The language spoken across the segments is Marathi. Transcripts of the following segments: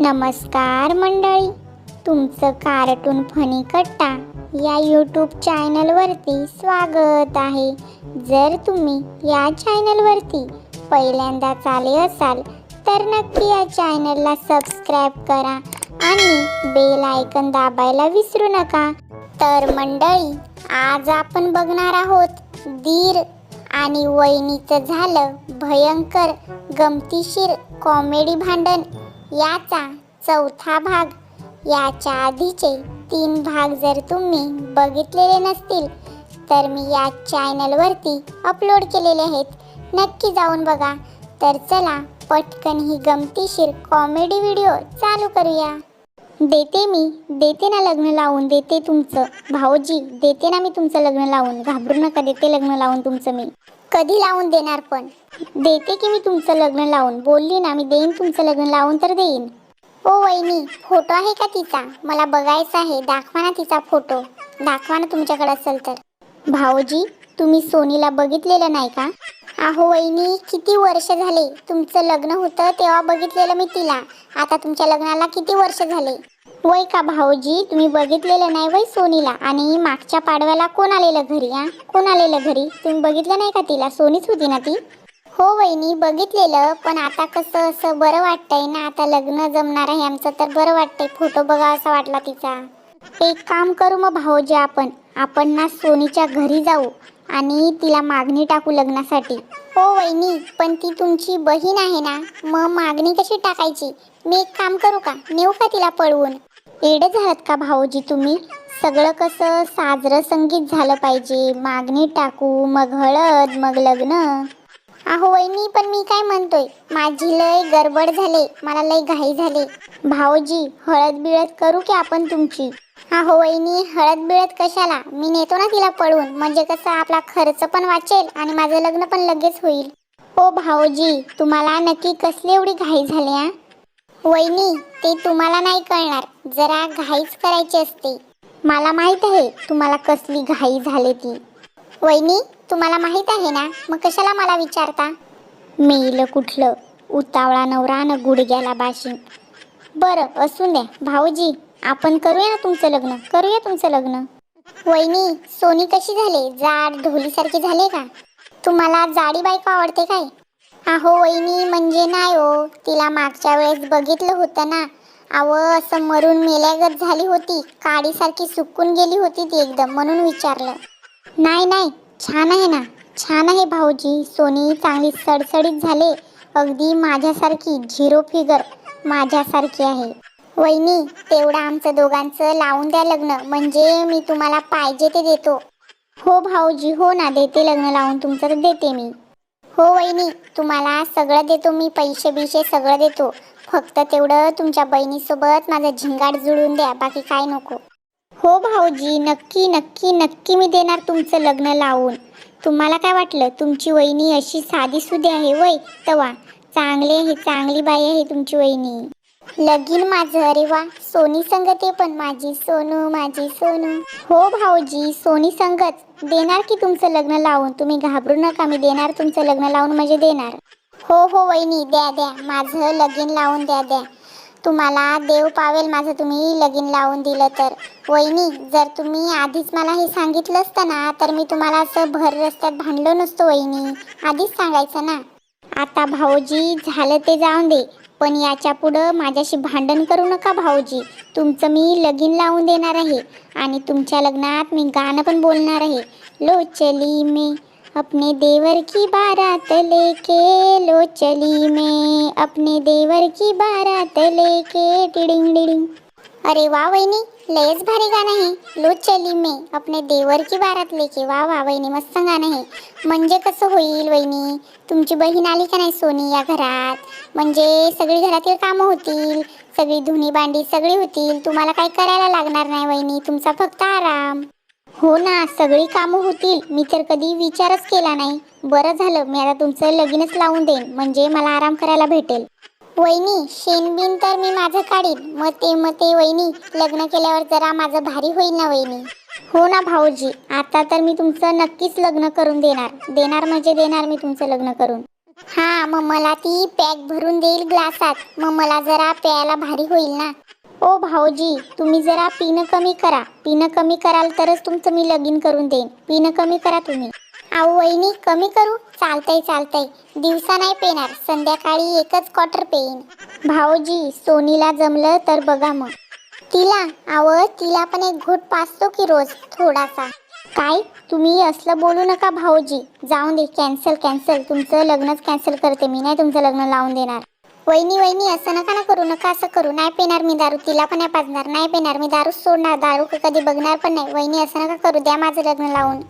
नमस्कार मंडळी तुमचं कार्टून फनी कट्टा या यूट्यूब चॅनलवरती स्वागत आहे. जर तुम्ही या चॅनलवरती पहिल्यांदाच आले असाल तर नक्की या चॅनलला सबस्क्राईब करा आणि बेल आयकन दाबायला विसरू नका. तर मंडळी आज आपण बघणार आहोत दीर आणि वहिनीचं झालं भयंकर गमतीशीर कॉमेडी भांडण. याचा चौथा भाग याच्या आधीचे तीन भाग जर तुम्ही बघितलेले नसतील तर मी या चॅनलवरती अपलोड केलेले आहेत. नक्की जाऊन बघा. तर चला पटकन ही गमतीशीर कॉमेडी व्हिडिओ चालू करूया. देते मी देते ना लग्न लावून देते तुमचं भाऊजी देते ना मी तुमचं लग्न लावून. घाबरू नका देते लग्न लावून तुमचं मी. कधी लावून देणार पण? देते की मी तुमचं लग्न लावून. बोलली ना मी देईन तुमचं लग्न लावून तर देईन. ओ वहिनी फोटो आहे का तिचा? मला बघायचा आहे. दाखवा ना तिचा फोटो. दाखवा ना तुमच्याकडे असेल तर. भाऊजी तुम्ही सोनीला बघितलेलं नाही का? अहो वहिनी किती वर्ष झाले? तुमचं लग्न होतं तेव्हा बघितलेलं मी तिला. आता तुमच्या लग्नाला किती वर्ष झाले? वय का भाऊजी? तुम्ही बघितलेलं नाही वय सोनीला. आणि मागच्या पाडव्याला कोण आलेलं घरी हा? कोण आलेलं घरी? तुम्ही बघितलं नाही का तिला? सोनीच होती ना ती? हो वहिनी बघितलेलं. पण आता कसं असं बरं वाटतंय ना? आता लग्न जमणार आहे आमचं तर बरं वाटतंय. फोटो बघा असा वाटला तिचा. एक काम करू मग भाऊजी आपण. आपण ना सोनीच्या घरी जाऊ आणि तिला मागणी टाकू लग्नासाठी. हो वहिनी पण ती तुमची बहीण आहे ना? मग मागणी कशी टाकायची? मी एक काम करू का? नेऊ का तिला पळवून? एडेच आहात का भाऊजी तुम्ही? सगळं कसं साजरं संगीत झालं पाहिजे. मागणी टाकू मग हळद मग लग्न. अहो वहिनी पण मी काय म्हणतोय? माझी लय गडबड झाले. मला लय घाई झाले. भाऊजी हळद बिळद करू की आपण तुमची? अहो वहिनी हळद बिळद कशाला? मी नेतो ना तिला पळून. म्हणजे कसं आपला खर्च पण वाचेल आणि माझं लग्न पण लगेच होईल. ओ भाऊजी तुम्हाला नक्की कसली एवढी घाई झाली आहे वहिनी ते तुम्हाला नाही कळणार. जरा घाईच करायची असते. मला माहीत आहे तुम्हाला कसली घाई झाली ती. वहिनी तुम्हाला माहीत आहे ना? मग कशाला मला विचारता? मेलं कुठलं? उतावळा नवरा न गुडघ्याला बाशिंग. बरं असू द्या. भाऊजी आपण करूया ना तुमचं लग्न? करूया तुमचं लग्न? वहिनी सोनी कशी झाले? जाड ढोलीसारखी झाले का? तुम्हाला जाडी बायको आवडते काय? अहो वहिनी म्हणजे नाही हो. तिला मागच्या वेळेस बघितलं होतं ना. अव असं मरून मेल्यागत झाली होती. काडीसारखी सुकून गेली होती ती एकदम म्हणून विचारलं. नाही नाही छान आहे ना. छान आहे भाऊजी. सोनी चांगली सडसडीत झाले. अगदी माझ्यासारखी झिरो फिगर माझ्यासारखी आहे. वहिनी तेवढं आमचं दोघांचं लावून द्या लग्न. म्हणजे मी तुम्हाला पाहिजे ते देतो. हो भाऊजी हो ना देते लग्न लावून. तुमचं तर देते मी. हो वहिनी. तुम्हाला सगळं देतो मी पैसे बिशे सगळं देतो. फक्त तेवढं तुमच्या बहिणीसोबत माझं झिंगाट जुळून द्या बाकी काय नको. हो भाऊजी. नक्की नक्की नक्की मी देणार तुमचं लग्न लावून. तुम्हाला काय वाटलं? तुमची वहिनी अशी साधी सुधी आहे वय तवा. चांगली आहे चांगली बाई आहे तुमची वहिनी. लगीन माझं. अरे वा सोनी संगत आहे पण माझी सोनू माझी सोनू. हो भाऊजी सोनी संगत. देणार की तुमचं लग्न लावून? तुम्ही घाबरू नका मी देणार तुमचं लग्न लावून म्हणजे देणार. हो हो वहिनी द्या द्या. माझं लगीन लावून द्या द्या. तुम्हाला देव पावेल माझं तुम्ही लगीन लावून दिलं तर. वहिनी जर तुम्ही आधीच मला हे सांगितलं असतं ना तर मी तुम्हाला असं भर रस्त्यात भांडलो नसतो वहिनी. आधीच सांगायचं ना. आता भाऊजी झालं ते जाऊन दे. पण याच्या पुढं माझ्याशी भांडण करू नका भाऊजी. तुमचं मी लगीन लावून देणार आहे आणि तुमच्या लग्नात मी गाणं पण बोलणार आहे. लो चली मी अपने देवर की बारात लेके लो चली मैं अपने देवर की बारात लेके टिडिंग डिडिंग अरे वा वहिनी लयच भारी गाणं आहे. लो चली मैं अपने देवर की बारात लेके वा वा वहिनी मस्त गाणं आहे. म्हणजे कसं होईल वहिनी? तुमची बहीण आली का नाही सोनी या घरात? म्हणजे सगळी घरातील कामं होतील सगळी धुणी भांडी सगळी होतील. तुम्हाला काही करायला लागणार नाही वहिनी तुमचा फक्त आराम. हो ना सगळी कामं होतील. मी तर कधी विचारच केला नाही. बरं झालं मी आता तुमचं लगीनच लावून देईन. म्हणजे मला आराम करायला भेटेल. वहिनी शेणबिन तर मी माझं काढीन. मग ते मग ते वहिनी लग्न केल्यावर जरा माझं भारी होईल ना वहिनी? हो ना भाऊजी आता तर मी तुमचं नक्कीच लग्न करून देणार. देणार म्हणजे देणार मी तुमचं लग्न करून. हा मग मला ती पॅक भरून देईल ग्लासात. मग मला जरा प्यायला भारी होईल ना? ओ भाऊजी तुम्ही जरा पिणं कमी करा. पिणं कमी कराल तरच तुमचं मी लगीन करून देईन. पिणं कमी करा तुम्ही. अहो वहिनी कमी करू? चालतंय चालतंय. दिवसा नाही पेणार संध्याकाळी एकच क्वार्टर पेईन. भाऊजी सोनीला जमलं तर बघा मग. तिला? आव तिला पण एक घोट पाचतो की रोज थोडासा. काय? तुम्ही असलं बोलू नका भाऊजी. जाऊन दे कॅन्सल कॅन्सल तुमचं लग्नच कॅन्सल करते मी नाही तुमचं लग्न लावून देणार. वहिनी वहिनी असं नका ना करू नका असं करू. नाही पेणार मी दारू तिला पण नाही पाजणार. नाही पेणार मी दारू सोडणार. दारू कधी बघणार पण नाही. वहिनी असं नका करू द्या माझं लग्न लावून.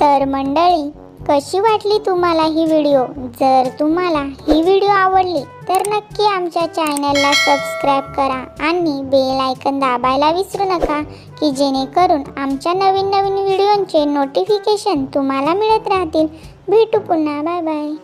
तर मंडळी कशी वाटली तुम्हाला ही व्हिडिओ? जर तुम्हाला ही व्हिडिओ आवडली तर नक्की आमच्या चॅनलला सबस्क्राईब करा आणि बेल आयकन दाबायला विसरू नका की जेणेकरून आमच्या नवीन नवीन व्हिडिओंचे नोटिफिकेशन तुम्हाला मिळत राहतील. भेटू पुन्हा. Bye bye.